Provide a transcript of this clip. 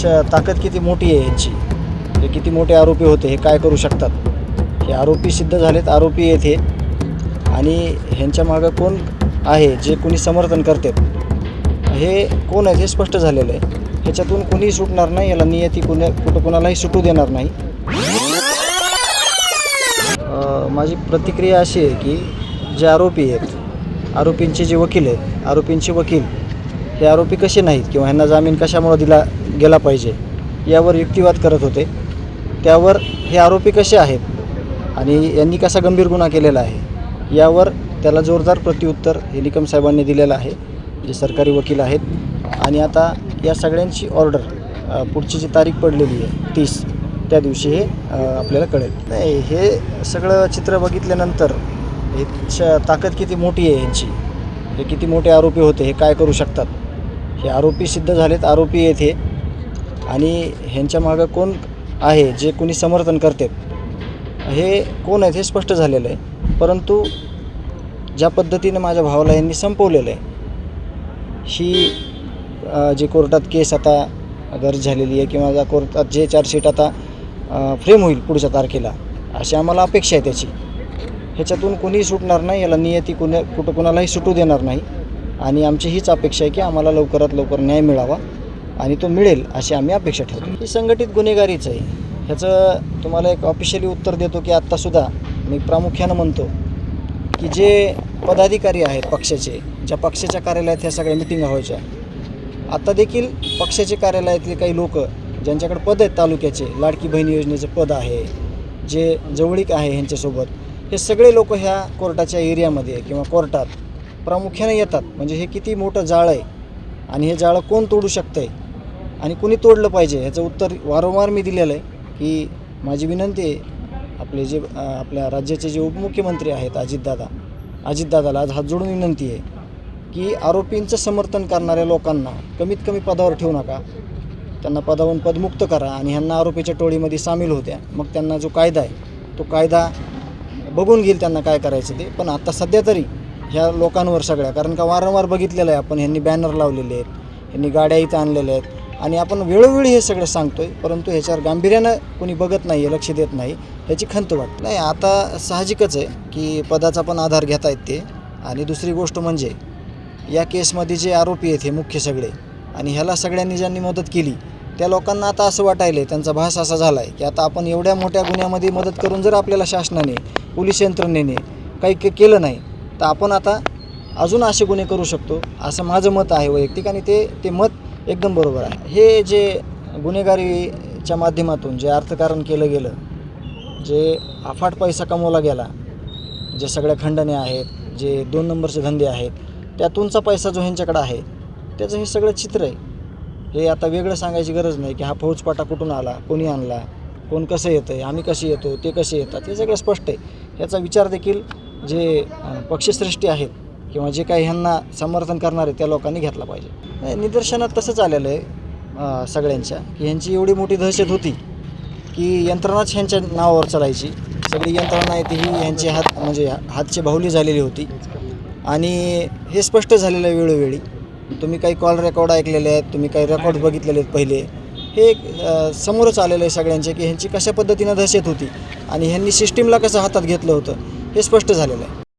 श- ताकद किती मोठी आहे यांची हे किती मोठे आरोपी होते हे काय करू शकतात? हे आरोपी सिद्ध झालेत आरोपी आहेत हे आणि ह्यांच्या मागं कोण आहे जे कोणी समर्थन करतात? हे कोण आहेत हे स्पष्ट झालेलं आहे. ह्याच्यातून कोणीही सुटणार नाही याला नियती कुण्या कुठं कुणालाही सुटू देणार नाही. माझी प्रतिक्रिया अशी आहे की जे आरोपी आहेत आरोपींचे जे वकील आहेत आरोपींचे वकील हे आरोपी कसे नाहीत किंवा ह्यांना जामीन कशामुळं दिला गेला पाहिजे यावर युक्तिवाद करत होते. त्यावर हे आरोपी कसे आहेत आणि यांनी कसा गंभीर गुन्हा केलेला आहे यावर त्याला जोरदार प्रत्युत्तर हे निकम साहेबांनी दिलेलं आहे जे सरकारी वकील आहेत. आणि आता या सगळ्यांची ऑर्डर पुढची जी तारीख पडलेली आहे तीस त्या दिवशी हे आपल्याला कळेल. नाही हे सगळं चित्र बघितल्यानंतर हे ताकद किती मोठी आहे यांची? हे किती मोठे आरोपी होते हे काय करू शकतात? हे आरोपी सिद्ध झालेत आरोपी येथे आणि ह्यांच्या मागं कोण आहे जे कोणी समर्थन करतात हे कोण आहेत हे स्पष्ट झालेलं आहे. परंतु ज्या पद्धतीनं माझ्या भावाला यांनी संपवलेलं आहे ही जे जी कोर्टात केस आता दर्ज झालेली आहे किंवा ज्या कोर्टात जे चार्जशीट आता फ्रेम होईल पुढच्या तारखेला अशी आम्हाला अपेक्षा आहे त्याची. ह्याच्यातून कोणीही सुटणार नाही याला नियती कुण्या कुठं कुणालाही सुटू देणार नाही. आणि आमची हीच अपेक्षा आहे की आम्हाला लवकरात लवकर न्याय मिळावा आणि तो मिळेल अशी आम्ही अपेक्षा ठेवतो. ही संघटित गुन्हेगारीच आहे. ह्याचं तुम्हाला एक ऑफिशियली उत्तर देतो की आत्तासुद्धा मी प्रामुख्यानं म्हणतो की जे पदाधिकारी आहेत पक्षाचे ज्या पक्षाच्या कार्यालयात ह्या सगळ्या मिटिंगा व्हायच्या आता देखील पक्षाचे कार्यालयातले काही लोक ज्यांच्याकडे पद आहेत तालुक्याचे लाडकी बहीण योजनेचं पद आहे जे जवळीक आहे ह्यांच्यासोबत हे सगळे लोक ह्या कोर्टाच्या एरियामध्ये किंवा कोर्टात प्रामुख्याने येतात. म्हणजे हे किती मोठं जाळं आहे आणि हे जाळं कोण तोडू शकतं आहे आणि कुणी तोडलं पाहिजे ह्याचं उत्तर वारंवार मी दिलेलं आहे की माझी विनंती आहे आपले जे आपल्या राज्याचे जे उपमुख्यमंत्री आहेत अजितदादा अजितदादाला आज हात जोडून विनंती आहे की आरोपींचं समर्थन करणाऱ्या लोकांना कमीत कमी पदावर ठेवू नका. त्यांना पदावरून पदमुक्त करा आणि ह्यांना आरोपीच्या टोळीमध्ये सामील होत्या. मग त्यांना जो कायदा आहे तो कायदा बघून घेईल त्यांना काय करायचं ते. पण आता सध्या तरी ह्या लोकांवर सगळ्या. कारण का वारंवार बघितलेलं आहे आपण ह्यांनी बॅनर लावलेले आहेत ह्यांनी गाड्या इथं आणलेल्या आहेत. आणि आपण वेळोवेळी हे सगळं सांगतोय परंतु ह्याच्यावर गांभीर्यानं कोणी बघत नाही आहे लक्ष देत नाही ह्याची खंत वाटते. नाही आता साहजिकच आहे की पदाचा पण आधार घेता येत ते. आणि दुसरी गोष्ट म्हणजे या केसमध्ये जे आरोपी आहेत हे मुख्य सगळे आणि ह्याला सगळ्यांनी ज्यांनी मदत केली त्या लोकांना आता असं वाटायलं त्यांचा भास असा झाला आहे की आता आपण एवढ्या मोठ्या गुन्ह्यामध्ये मदत करून जर आपल्याला शासनाने पोलीस यंत्रणेने काही के केलं नाही तर आपण आता अजून असे गुन्हे करू शकतो असं माझं मत आहे वैयक्तिक आणि ते ते मत एकदम बरोबर आहे. हे जे गुन्हेगारीच्या माध्यमातून जे अर्थकारण केलं गेलं जे अफाट पैसा कमवला गेला जे सगळ्या खंडने आहेत जे दोन नंबरचे धंदे आहेत त्यातूनचा पैसा जो ह्यांच्याकडे आहे त्याचं हे सगळं चित्र आहे. हे आता वेगळं सांगायची गरज नाही की हा फौजपाटा कुठून आला कोणी आणला कोण कसं येतं आहे आम्ही कसे येतो ते कसे येतात हे सगळं स्पष्ट आहे. ह्याचा विचार देखील जे पक्षश्रेष्ठी आहेत किंवा जे काही ह्यांना समर्थन करणारे त्या लोकांनी घेतला पाहिजे. निदर्शनात तसंच आलेलं आहे सगळ्यांच्या की ह्यांची एवढी मोठी दहशत होती की यंत्रणाच ह्यांच्या नावावर चालायची. सगळी यंत्रणा आहे ती ही ह्यांची हात म्हणजे हातची बाहुली झालेली होती. आणि हे स्पष्ट झालेलं आहे वेळोवेळी. तुम्ही काही कॉल रेकॉर्ड ऐकलेले आहेत तुम्ही काही रेकॉर्ड बघितलेले आहेत पहिले. हे एक, समोरच आलेलं आहे सगळ्यांचे की ह्यांची कशा पद्धतीनं दहशत होती आणि ह्यांनी सिस्टीमला कसं हातात घेतलं होतं. हे स्पष्ट झालेलं आहे.